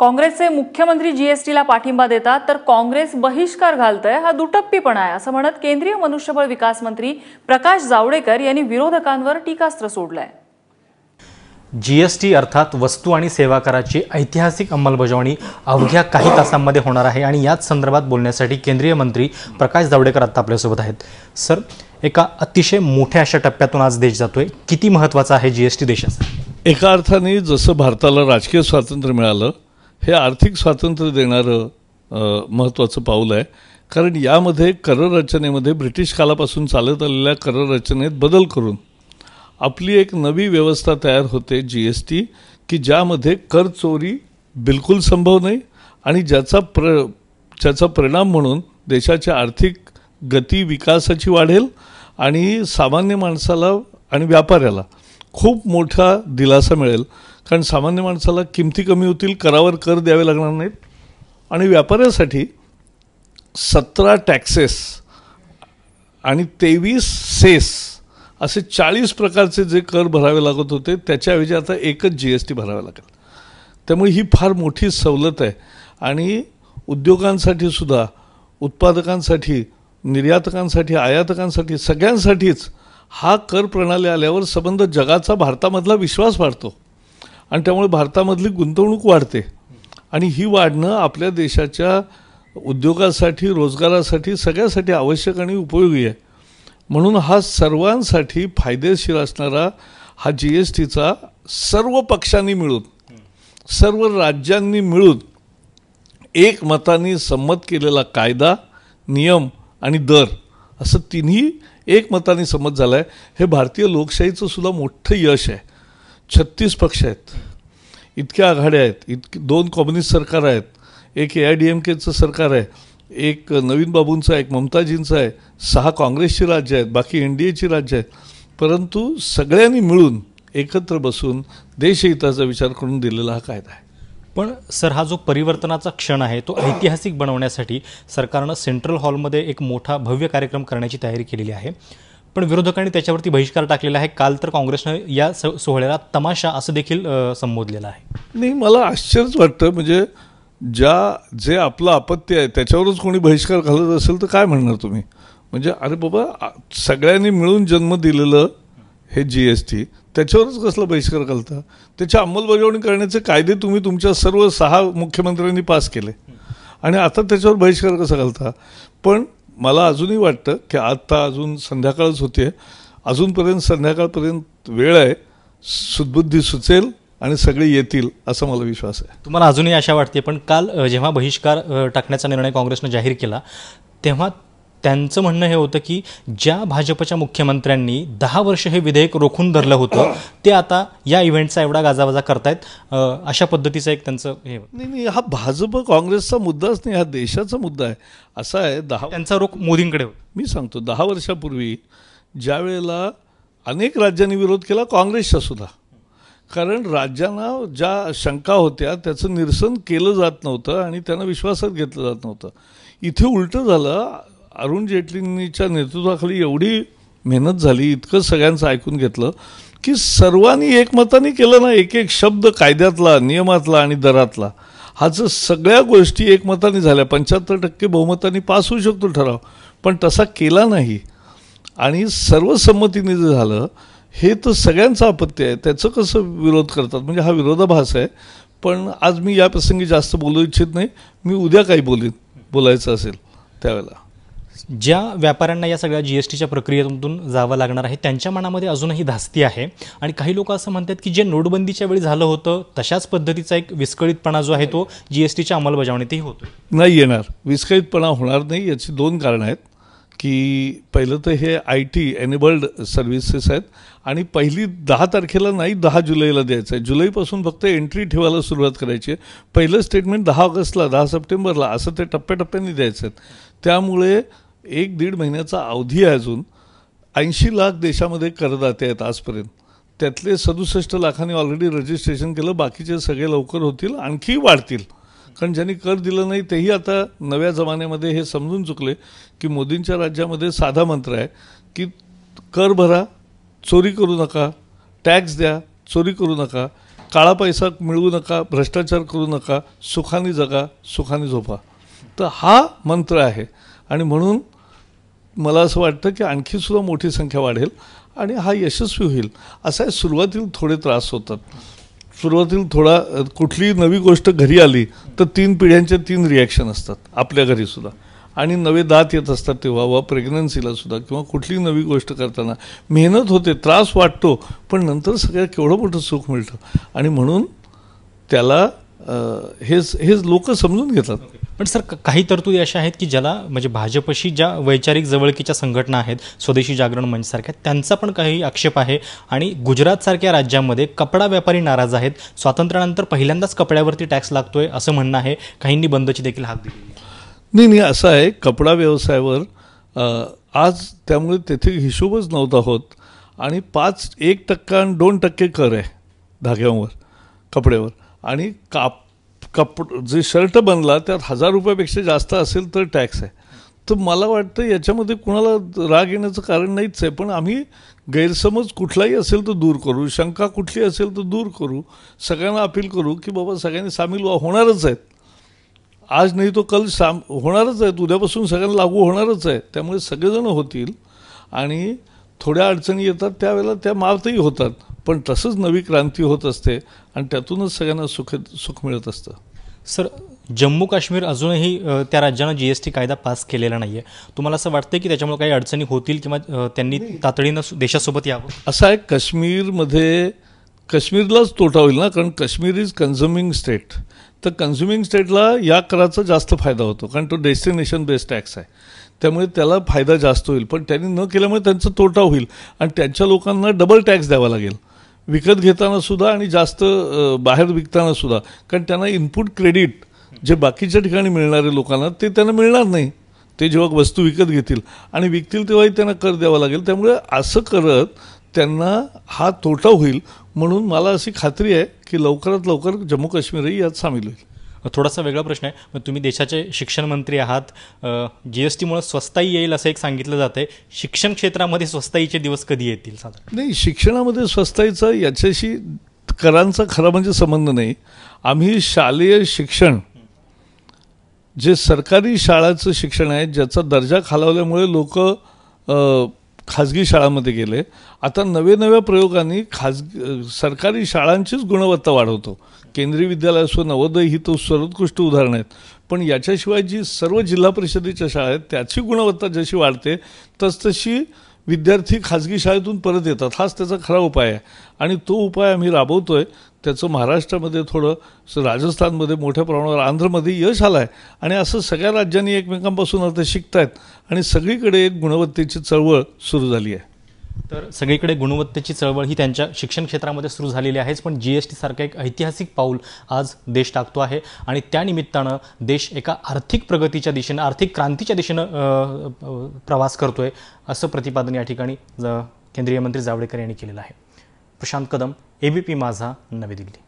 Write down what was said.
काँग्रेसचे मुख्यमंत्री जीएसटीला पाठिंबा देतात तर काँग्रेस बहिष्कार घालतंय हा दुटप्पीपणा आहे असं म्हणत केंद्रीय मनुष्यबळ विकास मंत्री प्रकाश जावडेकर यांनी विरोधकांवर टीकास्त्र सोडलंय. जीएसटी अर्थात वस्तू आणि सेवा कराची ऐतिहासिक अंमलबजावणी अवघ्या काही तासांमध्ये होणार आहे आणि याच संदर्भात बोलण्यासाठी केंद्रीय मंत्री प्रकाश जावडेकर आता आपल्यासोबत आहेत. सर एका अतिशय मोठ्या अशा टप्प्यातून आज देश जातोय. किती महत्त्वाचा आहे जीएसटी देशाचा? एका अर्थाने जसं भारताला राजकीय स्वातंत्र्य मिळालं हे आर्थिक स्वातंत्र्य देणारं महत्त्वाचं पाऊल आहे. कारण यामध्ये कररचनेमध्ये ब्रिटिश कालापासून चालत आलेल्या कररचनेत बदल करून आपली एक नवी व्यवस्था तयार होते जी एस टी की ज्यामध्ये कर चोरी बिलकुल संभव नाही आणि ज्याचा प्र ज्याचा परिणाम म्हणून देशाच्या आर्थिक गती विकासाची वाढेल आणि सामान्य माणसाला आणि व्यापाऱ्याला खूप मोठा दिलासा मिळेल. कारण सामान्य माणसाला किमती कमी होतील करावर कर द्यावे लागणार नाहीत. आणि व्यापाऱ्यासाठी सतरा टॅक्सेस आणि तेवीस सेस असे चाळीस प्रकारचे जे कर भरावे लागत होते त्याच्याऐवजी आता एकच जी एस टी भरावा लागेल. त्यामुळे ही फार मोठी सवलत आहे. आणि उद्योगांसाठी सुद्धा उत्पादकांसाठी निर्यातकांसाठी आयातकांसाठी सगळ्यांसाठीच हा कर प्रणाली आल्यावर संबंध जगाचा भारतामधला विश्वास वाढतो. आणि त्यामुळे भारतामधली गुंतवणूक वाढते. आणि ही वाढणं आपल्या देशाच्या उद्योगासाठी रोजगारासाठी सगळ्यासाठी आवश्यक आणि उपयोगी आहे. म्हणून हा सर्वांसाठी फायदेशीर असणारा हा जी एस टीचा सर्व पक्षांनी मिळून सर्व राज्यांनी मिळून एक मताने संमत केलेला कायदा नियम आणि दर असं तिन्ही एकमताने संमत झालं आहे हे भारतीय लोकशाहीचं सुद्धा मोठं यश आहे. छत्तीस पक्ष आहेत. इतक्या आघाड्या आहेत. इतके दोन कॉम्युनिस्ट सरकार आहेत. एक ए आय डी एम केचं सरकार आहे. एक नवीन बाबूंचं आहे. एक ममताजींचं आहे. सहा काँग्रेसची राज्य आहेत. बाकी एन डी एची राज्य आहेत. परंतु सगळ्यांनी मिळून एकत्र बसून देशहिताचा विचार करून दिलेला हा कायदा आहे. पण सर हा जो परिवर्तनाचा क्षण आहे तो ऐतिहासिक बनवण्यासाठी सरकारनं सेंट्रल हॉलमध्ये एक मोठा भव्य कार्यक्रम करण्याची तयारी केलेली आहे. पण विरोधकांनी त्याच्यावरती बहिष्कार टाकलेला आहे. काल तर काँग्रेसनं या स- सोहळ्याला तमाशा असं देखील संबोधलेलं आहे. नाही मला आश्चर्यच वाटतं. म्हणजे ज्या जे आपलं अपत्य आहे त्याच्यावरच कोणी बहिष्कार घालत असेल तर काय म्हणणार तुम्ही? म्हणजे अरे बाबा सगळ्यांनी मिळून जन्म दिलेलं हे जी एस टी त्याच्यावरच कसला बहिष्कार घालता? त्याची अंमलबजावणी करण्याचे कायदे तुम्ही तुमच्या सर्व सहा मुख्यमंत्र्यांनी पास केले. आणि आता त्याच्यावर बहिष्कार कसा घालता? पण मला अजूनही वाटतं की आत्ता अजून संध्याकाळच होते अजूनपर्यंत संध्याकाळपर्यंत वेळ आहे. सुदबुद्धी सुचेल आणि सगळे येतील असा मला विश्वास आहे. तुम्हाला अजूनही आशा वाटते पण काल जेव्हा बहिष्कार टाकण्याचा निर्णय काँग्रेसनं जाहीर केला तेव्हा त्यांचं म्हणणं हे होतं की ज्या भाजपच्या मुख्यमंत्र्यांनी दहा वर्ष हे विधेयक रोखून धरलं होतं ते आता या इव्हेंटचा एवढा गाजावाजा करतायत अशा पद्धतीचं एक त्यांचं हे. नाही नाही हा भाजप काँग्रेसचा मुद्दाच नाही हा देशाचा मुद्दा आहे. असा आहे दहा त्यांचा रोख मोदींकडे मी सांगतो दहा वर्षापूर्वी ज्या वेळेला अनेक राज्यांनी विरोध केला काँग्रेसचा सुद्धा. कारण राज्यांना ज्या शंका होत्या त्याचं निरसन केलं जात नव्हतं आणि त्यांना विश्वासात घेतलं जात नव्हतं. इथे उलटं झालं अरुण जेटलींच्या नेतृत्वाखाली एवढी मेहनत झाली इतकं सगळ्यांचं ऐकून घेतलं की सर्वांनी एकमताने केलं ना एक एक शब्द कायद्यातला नियमातला आणि दरातला. हा जर सगळ्या गोष्टी एकमताने झाल्या. पंच्याहत्तर टक्के बहुमताने पास होऊ शकतो ठराव पण तसा केला नाही. आणि सर्वसंमतीने जे झालं हे तर सगळ्यांचं अपत्य आहे. त्याचं कसं विरोध करतात? म्हणजे हा विरोधाभास आहे. पण आज मी या प्रसंगी जास्त बोलू इच्छित नाही. मी उद्या काही बोलीन बोलायचं असेल त्यावेळेला. ज्या व्यापाऱ्यांना या सगळ्या जी एस टीच्या प्रक्रियेतून जावं लागणार आहे त्यांच्या मनामध्ये अजूनही धास्ती आहे. आणि काही लोक असं म्हणतात की जे नोटबंदीच्या वेळी झालं होतं तशाच पद्धतीचा एक विस्कळीतपणा जो आहे तो जी एस टीच्या अंमलबजावणीतही होतो नाही येणार. विस्कळीतपणा होणार नाही याची दोन कारणं आहेत. की पहिलं तर हे आय टी एनेबल्ड सर्व्हिसेस आहेत. आणि पहिली दहा तारखेला नाही दहा जुलैला द्यायचं आहे. जुलैपासून फक्त एंट्री ठेवायला सुरुवात करायची आहे. पहिलं स्टेटमेंट दहा ऑगस्टला दहा सप्टेंबरला असं ते टप्प्याटप्प्याने द्यायचं आहे त्यामुळे एक दीड महिन्याचा अवधी आहे अजून. ऐंशी लाख देशामध्ये करदाते आहेत आजपर्यंत. त्यातले सदुसष्ट लाखांनी ऑलरेडी रजिस्ट्रेशन केलं बाकीचे सगळे लवकर होतील आणखी वाढतील. कारण ज्यांनी कर दिलं नाही तेही आता नव्या जमान्यामध्ये हे समजून चुकले की मोदींच्या राज्यामध्ये साधा मंत्र आहे की कर भरा चोरी करू नका टॅक्स द्या चोरी करू नका काळा पैसा मिळवू नका भ्रष्टाचार करू नका सुखाने जगा सुखाने झोपा. तर हा मंत्र आहे. आणि म्हणून मला असं वाटतं की आणखी सुद्धा मोठी संख्या वाढेल आणि हा यशस्वी होईल. असं सुरुवातीला थोडे त्रास होतात. सुरुवातीला थोडा कुठलीही नवी गोष्ट घरी आली तर तीन पिढ्यांच्या तीन रिॲक्शन असतात आपल्या घरीसुद्धा आणि नवे दात येत असतात तेव्हा वा प्रेग्नन्सीला सुद्धा किंवा कुठलीही नवी गोष्ट करताना. मेहनत होते त्रास वाटतो पण नंतर सगळ्यात केवढं मोठं सुख मिळतं. आणि म्हणून त्याला हेच हेच लोक समजून घेतात. पण सर क- काही तरतुदी अशा आहेत की ज्याला म्हणजे भाजपशी ज्या वैचारिक जवळकीच्या संघटना आहेत स्वदेशी जागरण मंचसारख्या त्यांचा पण काही आक्षेप आहे. आणि गुजरातसारख्या राज्यामध्ये कपडा व्यापारी नाराज आहेत. स्वातंत्र्यानंतर पहिल्यांदाच कपड्यावरती टॅक्स लागतोय असं म्हणणं आहे. काहींनी बंदची देखील हाक दिली. नाही नाही असं आहे कपडा व्यवसायावर आज त्यामुळे तेथे हिशोबच नव्हता होत. आणि पाच एक टक्का आणि दोन टक्के कर आहे धाग्यांवर कपड्यावर. आणि काप कपड जे शर्ट बनला त्यात हजार रुपयापेक्षा जास्त असेल तर टॅक्स आहे. तर मला वाटतं याच्यामध्ये कुणाला राग येण्याचं कारण नाहीच आहे. पण आम्ही गैरसमज कुठलाही असेल तर दूर करू. शंका कुठली असेल तर दूर करू. सगळ्यांना अपील करू की बाबा सगळ्यांनी सामील व्हा. होणारच आहेत. आज नाही तो कल साम होणारच आहेत. उद्यापासून सगळ्यांना लागू होणारच आहे त्यामुळे सगळेजण होतील आणि थोड्या अडचणी येतात. त्यावेळेला त्या मावतही होतात. पण तसंच नवी क्रांती होत असते आणि त्यातूनच सगळ्यांना सुख सुख मिळत असतं. सर जम्मू काश्मीर अजूनही त्या राज्यानं जी एस टी कायदा पास केलेला नाही आहे तुम्हाला असं वाटतं की त्याच्यामुळे काही अडचणी होतील किंवा त्यांनी तातडीनं देशासोबत यावं? असं आहे काश्मीरमध्ये काश्मीरलाच तोटा होईल ना? कारण काश्मीर इज कन्झ्युमिंग स्टेट तर कन्झ्युमिंग स्टेटला या कराचा जास्त फायदा होतो. कारण तो डेस्टिनेशन बेस्ड टॅक्स आहे. त्यामुळे त्याला फायदा जास्त होईल. पण त्यांनी न केल्यामुळे त्यांचा तोटा होईल. आणि त्यांच्या लोकांना डबल टॅक्स द्यावा लागेल. विकत घेताना सुद्धा आणि जास्त बाहेर विकताना सुद्धा. कारण त्यांना इनपुट क्रेडिट जे बाकीच्या ठिकाणी मिळणारे लोकांना ते त्यांना मिळणार नाही. ते जेव्हा वस्तू विकत घेतील आणि विकतील तेव्हाही त्यांना कर द्यावा लागेल. त्यामुळे असं करत त्यांना हा तोटा होईल म्हणून मला अशी खात्री आहे की लवकरात लवकर जम्मू काश्मीरही यात सामील होईल. थोडासा वेगळा प्रश्न आहे. मग तुम्ही देशाचे शिक्षण मंत्री आहात. जी एस टीमुळे स्वस्ताई येईल असं एक सांगितलं जातं आहे शिक्षण क्षेत्रामध्ये स्वस्ताईचे दिवस कधी येतील साधारण? नाही शिक्षणामध्ये स्वस्ताईचा याच्याशी करांचा खरा म्हणजे संबंध नाही. आम्ही शालेय शिक्षण जे सरकारी शाळाचं शिक्षण आहे ज्याचा दर्जा खालावल्यामुळे लोक खाजगी शाळांमध्ये गेले. आता नवे नव्या प्रयोगांनी खाजगी सरकारी शाळांचीच गुणवत्ता वाढवतो. केंद्रीय विद्यालय असो नवोदय ही तो सर्वोत्कृष्ट उदाहरणं आहेत. पण याच्याशिवाय जी सर्व जिल्हा परिषदेच्या शाळा आहेत त्याची गुणवत्ता जशी वाढते तसतशी विद्यार्थी खाजगी शाळेतून परत येतात. हाच त्याचा खरा उपाय आहे. आणि तो उपाय आम्ही राबवतो आहे त्याचं महाराष्ट्रामध्ये थोडं स- राजस्थानमध्ये मोठ्या प्रमाणावर आंध्रमध्ये यश आलं आहे आणि असं सगळ्या राज्यांनी एकमेकांपासून आता आहेत आणि सगळीकडे एक गुणवत्तेची चळवळ सुरू झाली आहे. तर सगळीकडे गुणवत्तेची चळवळ ही त्यांच्या शिक्षण क्षेत्रामध्ये सुरू झालेली आहेच पण जी एस टी सारखं एक ऐतिहासिक पाऊल आज देश टाकतो आहे. आणि त्यानिमित्तानं देश एका आर्थिक प्रगतीच्या दिशेनं आर्थिक क्रांतीच्या दिशेनं प्रवास करतो आहे असं प्रतिपादन या ठिकाणी केंद्रीय मंत्री जावडेकर यांनी केलेलं आहे. Prashant Kadam A B P Majha नवी दिल्ली.